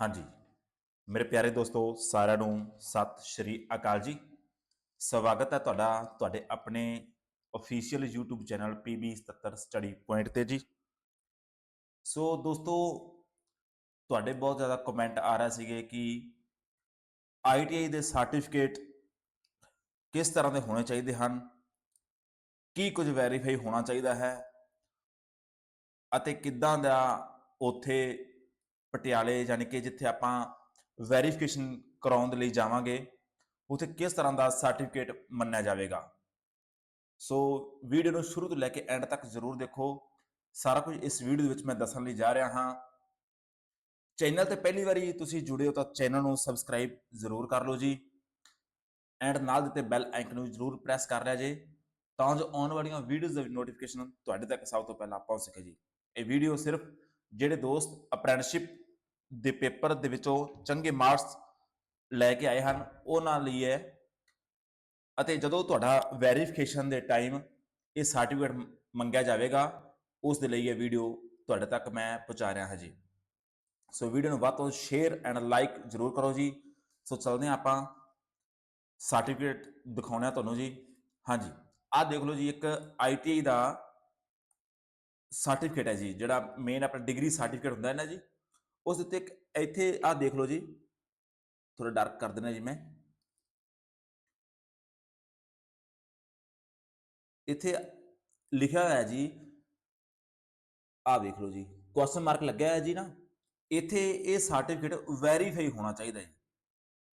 ਹਾਂਜੀ। ਮੇਰੇ ਪਿਆਰੇ ਦੋਸਤੋ, ਸਾਰਿਆਂ ਨੂੰ ਸਤਿ ਸ਼੍ਰੀ ਅਕਾਲ ਜੀ। ਸਵਾਗਤ ਹੈ ਤੁਹਾਡਾ, ਤੁਹਾਡੇ ਆਪਣੇ official YouTube channel PB77 study point ਤੇ ਜੀ। ਸੋ ਦੋਸਤੋ, ਤੁਹਾਡੇ ਬਹੁਤ ਜ਼ਿਆਦਾ ਕਮੈਂਟ ਆ ਰਹੇ ਸੀਗੇ ਕਿ ITI ਦੇ ਸਰਟੀਫਿਕੇਟ ਕਿਸ ਤਰ੍ਹਾਂ ਦੇ ਹੋਣੇ ਚਾਹੀਦੇ ਹਨ? ਕੀ ਕੁਝ ਵੈਰੀਫਾਈ ਹੋਣਾ ਚਾਹੀਦਾ ਹੈ? ਅਤੇ ਕਿੱਦਾਂ ਦਾ ਉਥੇ ਪਟਿਆਲੇ ਯਾਨੀ ਕਿ ਜਿੱਥੇ ਆਪਾਂ ਵੈਰੀਫਿਕੇਸ਼ਨ ਕਰਾਉਣ ਦੇ ਲਈ ਜਾਵਾਂਗੇ, ਉਥੇ ਕਿਸ ਤਰ੍ਹਾਂ ਦਾ ਸਰਟੀਫਿਕੇਟ ਮੰਨਿਆ ਜਾਵੇਗਾ। ਸੋ ਵੀਡੀਓ ਨੂੰ ਸ਼ੁਰੂ ਤੋਂ ਲੈ ਕੇ ਐਂਡ ਤੱਕ ਜ਼ਰੂਰ ਦੇਖੋ। ਸਾਰਾ ਕੁਝ ਇਸ ਵੀਡੀਓ ਦੇ ਵਿੱਚ ਮੈਂ ਦੱਸਣ ਲਈ ਜਾ ਰਿਹਾ ਹਾਂ। ਚੈਨਲ ਤੇ ਪਹਿਲੀ ਵਾਰੀ ਤੁਸੀਂ ਜੁੜੇ ਹੋ ਤਾਂ ਚੈਨਲ ਨੂੰ ਸਬਸਕ੍ਰਾਈਬ ਜ਼ਰੂਰ ਕਰ ਲਓ ਜੀ। ਐਂਡ ਨਾਲ ਦਿੱਤੇ ਬੈਲ ਆਈਕਨ ਨੂੰ ਜ਼ਰੂਰ ਪ੍ਰੈਸ ਕਰ ਲਿਆ ਜੇ, ਤਾਂ ਜੋ ਆਉਣ ਵਾਲੀਆਂ ਵੀਡੀਓਜ਼ ਦੀ ਨੋਟੀਫਿਕੇਸ਼ਨ ਤੁਹਾਡੇ ਤੱਕ ਸਭ ਤੋਂ ਪਹਿਲਾਂ ਪਹੁੰਚ ਸਕੇ ਜੀ। ਇਹ ਵੀਡੀਓ ਸਿਰਫ ਜਿਹੜੇ ਦੋਸਤ ਅਪ੍ਰੈਂਟਿਸਸ਼ਿਪ ਦੇ ਪੇਪਰ ਦੇ ਵਿੱਚੋਂ ਚੰਗੇ ਮਾਰਕਸ ਲੈ ਕੇ ਆਏ ਹਨ। ਉਹਨਾਂ ਲਈ ਹੈ। ਅਤੇ ਜਦੋਂ ਤੁਹਾਡਾ ਵੈਰੀਫਿਕੇਸ਼ਨ ਦੇ ਟਾਈਮ ਇਹ ਸਰਟੀਫਿਕੇਟ ਮੰਗਿਆ ਜਾਵੇਗਾ, ਉਸ ਦੇ ਲਈ ਇਹ ਵੀਡੀਓ ਤੁਹਾਡੇ ਤੱਕ ਮੈਂ ਪਹੁੰਚਾ ਰਿਹਾ ਹਾਂ ਜੀ। ਸੋ ਵੀਡੀਓ ਨੂੰ ਵੱਧ ਤੋਂ ਸ਼ੇਅਰ ਐਂਡ ਲਾਈਕ ਜ਼ਰੂਰ ਕਰੋ ਜੀ। ਸੋ ਚਲਦੇ ਹਾਂ ਆਪਾਂ ਸਰਟੀਫਿਕੇਟ ਦਿਖਾਉਣਾ ਤੁਹਾਨੂੰ ਜੀ। ਹਾਂਜੀ ਆਹ ਦੇਖ ਲਓ ਜੀ, ਇੱਕ ਆਈਟੀਆਈ ਦਾ ਸਰਟੀਫਿਕੇਟ ਹੈ ਜੀ, ਜਿਹੜਾ ਮੇਨ ਆਪਣਾ ਡਿਗਰੀ ਸਰਟੀਫਿਕੇਟ ਹੁੰਦਾ ਹੈ ਨਾ ਜੀ। ਉਸ ਉੱਤੇ ਇੱਕ ਇੱਥੇ ਆਹ ਦੇਖ ਲਓ ਜੀ ਥੋੜਾ ਡਾਰਕ ਕਰ ਦੇਣਾ ਜੀ ਮੈਂ ਇੱਥੇ ਲਿਖਿਆ ਹੋਇਆ ਹੈ ਜੀ ਆਹ ਦੇਖ ਲਓ ਜੀ ਕੁਐਸਚਨ ਮਾਰਕ ਲੱਗਿਆ ਹੈ ਜੀ ਨਾ ਇੱਥੇ ਇਹ ਸਰਟੀਫਿਕੇਟ ਵੈਰੀਫਾਈ ਹੋਣਾ ਚਾਹੀਦਾ ਹੈ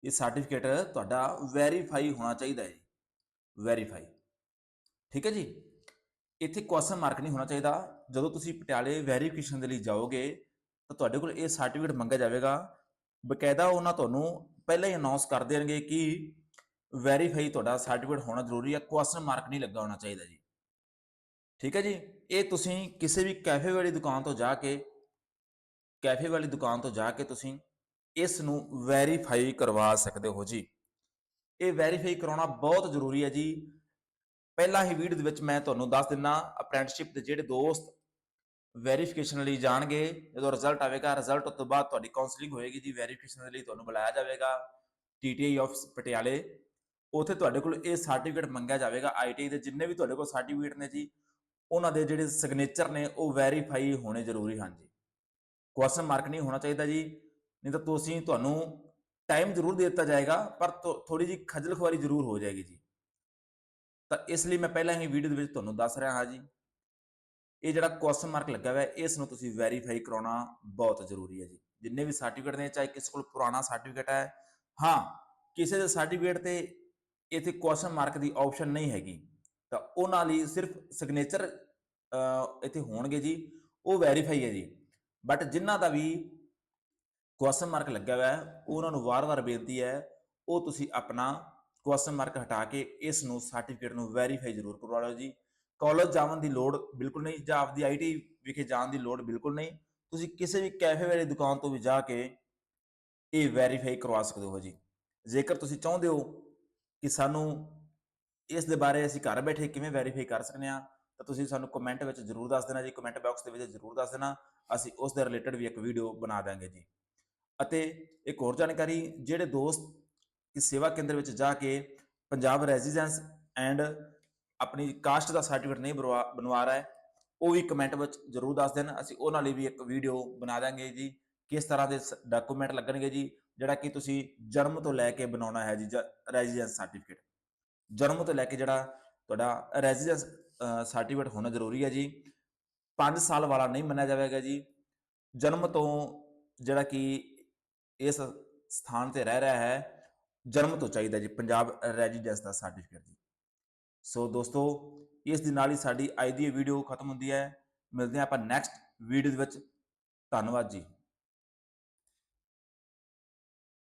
ਇਹ ਸਰਟੀਫਿਕੇਟ ਤੁਹਾਡਾ ਵੈਰੀਫਾਈ ਹੋਣਾ ਚਾਹੀਦਾ ਹੈ ਵੈਰੀਫਾਈ ਠੀਕ ਹੈ ਜੀ ਇੱਥੇ ਕੁਐਸਚਨ ਮਾਰਕ ਨਹੀਂ ਹੋਣਾ ਚਾਹੀਦਾ ਜਦੋਂ ਤੁਸੀਂ ਪਟਿਆਲੇ ਵੈਰੀਫਿਕੇਸ਼ਨ ਦੇ ਲਈ ਜਾਓਗੇ ਤਾਂ ਤੁਹਾਡੇ ਕੋਲ ਇਹ ਸਰਟੀਫਿਕੇਟ ਮੰਗਿਆ ਜਾਵੇਗਾ। ਬਕਾਇਦਾ ਉਹਨਾਂ ਤੁਹਾਨੂੰ ਪਹਿਲਾਂ ਹੀ ਅਨਾਉਂਸ ਕਰ ਦੇਣਗੇ ਕਿ ਵੈਰੀਫਾਈ ਤੁਹਾਡਾ ਸਰਟੀਫਿਕੇਟ ਹੋਣਾ ਜ਼ਰੂਰੀ ਹੈ ਕੁਐਸਚਨ ਮਾਰਕ ਨਹੀਂ ਲੱਗਾ ਹੋਣਾ ਚਾਹੀਦਾ ਜੀ। ਠੀਕ ਹੈ ਜੀ? ਇਹ ਤੁਸੀਂ ਕਿਸੇ ਵੀ ਕੈਫੇ ਵਾਲੀ ਦੁਕਾਨ ਤੋਂ ਜਾ ਕੇ ਕੈਫੇ ਵਾਲੀ ਦੁਕਾਨ ਤੋਂ ਜਾ ਕੇ ਤੁਸੀਂ ਇਸ ਨੂੰ ਵੈਰੀਫਾਈ ਕਰਵਾ ਸਕਦੇ ਹੋ ਜੀ। ਇਹ ਵੈਰੀਫਾਈ ਕਰਾਉਣਾ ਬਹੁਤ ਜ਼ਰੂਰੀ ਹੈ ਜੀ। ਪਹਿਲਾਂ ਹੀ ਵੀਡੀਓ ਦੇ ਵਿੱਚ ਮੈਂ ਤੁਹਾਨੂੰ ਦੱਸ ਦਿੰਨਾ ਅਪ੍ਰੈਂਟਿਸਸ਼ਿਪ ਦੇ ਜਿਹੜੇ ਦੋਸਤ ਵੈਰੀਫਿਕੇਸ਼ਨ ਲਈ ਜਾਣਗੇ। ਜਦੋਂ ਰਿਜ਼ਲਟ ਆਵੇਗਾ ਰਿਜ਼ਲਟ ਤੋਂ ਬਾਅਦ ਤੁਹਾਡੀ ਕਾਉਂਸਲਿੰਗ ਹੋਏਗੀ ਜੀ। ਵੈਰੀਫਿਕੇਸ਼ਨ ਦੇ ਲਈ ਤੁਹਾਨੂੰ ਬੁਲਾਇਆ ਜਾਵੇਗਾ ਟੀਟੀਆਈ ਆਫਿਸ ਪਟਿਆਲੇ। ਉਥੇ ਤੁਹਾਡੇ ਕੋਲ ਇਹ ਸਰਟੀਫਿਕੇਟ ਮੰਗਿਆ ਜਾਵੇਗਾ। ਆਈਟੀ ਦੇ ਜਿੰਨੇ ਵੀ ਤੁਹਾਡੇ ਕੋਲ ਸਰਟੀਫਿਕੇਟ ਨੇ ਜੀ, ਉਹਨਾਂ ਦੇ ਜਿਹੜੇ ਸਿਗਨੇਚਰ ਨੇ, ਉਹ ਵੈਰੀਫਾਈ ਹੋਣੇ ਜ਼ਰੂਰੀ ਹਨ ਜੀ। ਕੁਐਸਚਨ ਮਾਰਕ ਨਹੀਂ ਹੋਣਾ ਚਾਹੀਦਾ ਜੀ। ਨਹੀਂ ਤਾਂ ਤੁਸੀਂ ਤੁਹਾਨੂੰ ਟਾਈਮ ਜ਼ਰੂਰ ਦੇ ਦਿੱਤਾ ਜਾਏਗਾ, ਪਰ ਥੋੜੀ ਜੀ ਖੱਜਲ ਖੁਆਰੀ ਜ਼ਰੂਰ ਹੋ ਜਾਏਗੀ ਜੀ। ਤਾਂ ਇਸ ਲਈ ਮੈਂ ਪਹਿਲਾਂ ਹੀ ਵੀਡੀਓ ਦੇ ਵਿੱਚ ਤੁਹਾਨੂੰ ਦੱਸ ਰਿਹਾ ਹਾਂ ਜੀ। ਇਹ ਜਿਹੜਾ ਕੁਐਸਚਨ ਮਾਰਕ ਲੱਗਾ ਹੋਇਆ, ਇਸ ਨੂੰ ਤੁਸੀਂ ਵੈਰੀਫਾਈ ਕਰਾਉਣਾ ਬਹੁਤ ਜ਼ਰੂਰੀ ਹੈ ਜੀ। ਜਿੰਨੇ ਵੀ ਸਰਟੀਫਿਕੇਟ ਨੇ, ਚਾਹੇ ਕਿਸੇ ਕੋਲ ਪੁਰਾਣਾ ਸਰਟੀਫਿਕੇਟ ਹੈ, ਹਾਂ, ਕਿਸੇ ਦੇ ਸਰਟੀਫਿਕੇਟ ਤੇ ਇੱਥੇ ਕੁਐਸਚਨ ਮਾਰਕ ਦੀ ਆਪਸ਼ਨ ਨਹੀਂ ਹੈਗੀ, ਤਾਂ ਉਹਨਾਂ ਲਈ ਸਿਰਫ ਸਿਗਨੇਚਰ ਇੱਥੇ ਹੋਣਗੇ ਜੀ, ਉਹ ਵੈਰੀਫਾਈ ਹੈ ਜੀ। ਬਟ ਜਿਨ੍ਹਾਂ ਦਾ ਵੀ ਕੁਐਸਚਨ ਮਾਰਕ ਲੱਗਾ ਹੋਇਆ ਹੈ ਉਹਨਾਂ ਨੂੰ ਵਾਰ-ਵਾਰ ਬੇਨਤੀ ਹੈ, ਉਹ ਤੁਸੀਂ ਆਪਣਾ ਕੁਐਸਚਨ ਮਾਰਕ ਹਟਾ ਕੇ ਇਸ ਨੂੰ ਸਰਟੀਫਿਕੇਟ ਨੂੰ ਵੈਰੀਫਾਈ ਜ਼ਰੂਰ ਕਰਵਾ ਲਓ ਜੀ। ਕਾਲਜ ਜਾਣ ਦੀ ਲੋੜ ਬਿਲਕੁਲ ਨਹੀਂ, ਜਾਂ ਆਪਦੀ ਆਈਟੀ ਵਿਖੇ ਜਾਣ ਦੀ ਲੋੜ ਬਿਲਕੁਲ ਨਹੀਂ। ਤੁਸੀਂ ਕਿਸੇ ਵੀ ਕੈਫੇ ਵਾਲੀ ਦੁਕਾਨ ਤੋਂ ਵੀ ਜਾ ਕੇ ਇਹ ਵੈਰੀਫਾਈ ਕਰਵਾ ਸਕਦੇ ਹੋ ਜੀ। ਜੇਕਰ ਤੁਸੀਂ ਚਾਹੁੰਦੇ ਹੋ ਕਿ ਸਾਨੂੰ ਇਸ ਦੇ ਬਾਰੇ ਅਸੀਂ ਘਰ ਬੈਠੇ ਕਿਵੇਂ ਵੈਰੀਫਾਈ ਕਰ ਸਕਨੇ ਆ ਤਾਂ ਤੁਸੀਂ ਸਾਨੂੰ ਕਮੈਂਟ ਵਿੱਚ ਜ਼ਰੂਰ ਦੱਸ ਦੇਣਾ ਜੀ। ਕਮੈਂਟ ਬਾਕਸ ਦੇ ਵਿੱਚ ਜ਼ਰੂਰ ਦੱਸ ਦੇਣਾ। ਅਸੀਂ ਉਸ ਦੇ ਰਿਲੇਟਡ ਵੀ ਇੱਕ ਵੀਡੀਓ ਬਣਾ ਦਾਂਗੇ ਜੀ। ਅਤੇ ਇੱਕ ਹੋਰ ਜਾਣਕਾਰੀ, ਜਿਹੜੇ ਦੋਸਤ ਇਸ ਸੇਵਾ ਕੇਂਦਰ ਵਿੱਚ ਜਾ ਕੇ ਪੰਜਾਬ ਰੈਜ਼ੀਡੈਂਸ ਐਂਡ ਆਪਣੀ ਕਾਸਟ ਦਾ ਸਰਟੀਫਿਕੇਟ ਨਹੀਂ ਬਣਵਾ ਰਿਹਾ ਹੈ, ਉਹ ਵੀ ਕਮੈਂਟ ਵਿੱਚ ਜ਼ਰੂਰ ਦੱਸ ਦੇਣ, ਅਸੀਂ ਉਹਨਾਂ ਲਈ ਵੀ ਇੱਕ ਵੀਡੀਓ ਬਣਾ ਦਾਂਗੇ ਜੀ, ਕਿਸ ਤਰ੍ਹਾਂ ਦੇ ਡਾਕੂਮੈਂਟ ਲੱਗਣਗੇ ਜੀ, ਜਿਹੜਾ ਕਿ ਤੁਸੀਂ ਜਨਮ ਤੋਂ ਲੈ ਕੇ ਬਣਾਉਣਾ ਹੈ ਜੀ ਰੈਜ਼ੀਡੈਂਸ ਸਰਟੀਫਿਕੇਟ ਜਨਮ ਤੋਂ ਲੈ ਕੇ ਜਿਹੜਾ ਤੁਹਾਡਾ ਰੈਜ਼ੀਡੈਂਸ ਸਰਟੀਫਿਕੇਟ ਹੋਣਾ ਜ਼ਰੂਰੀ ਹੈ ਜੀ 5 ਸਾਲ ਵਾਲਾ ਨਹੀਂ ਮੰਨਿਆ ਜਾਵੇਗਾ ਜੀ, ਜਨਮ ਤੋਂ ਜਿਹੜਾ ਕਿ ਇਸ ਸਥਾਨ ਤੇ ਰਹਿ ਰਿਹਾ ਹੈ, ਜਨਮ ਤੋਂ ਚਾਹੀਦਾ ਜੀ, ਪੰਜਾਬ ਰੈਜ਼ੀਡੈਂਸ ਦਾ ਸਰਟੀਫਿਕੇਟ ਜੀ। ਸੋ ਦੋਸਤੋ, ਇਸ ਦੇ ਨਾਲ ਹੀ ਸਾਡੀ ਅੱਜ ਦੀ ਵੀਡੀਓ ਖਤਮ ਹੁੰਦੀ ਹੈ। ਮਿਲਦੇ ਹਾਂ ਆਪਾਂ ਨੈਕਸਟ ਵੀਡੀਓ ਦੇ ਵਿੱਚ। ਧੰਨਵਾਦ ਜੀ।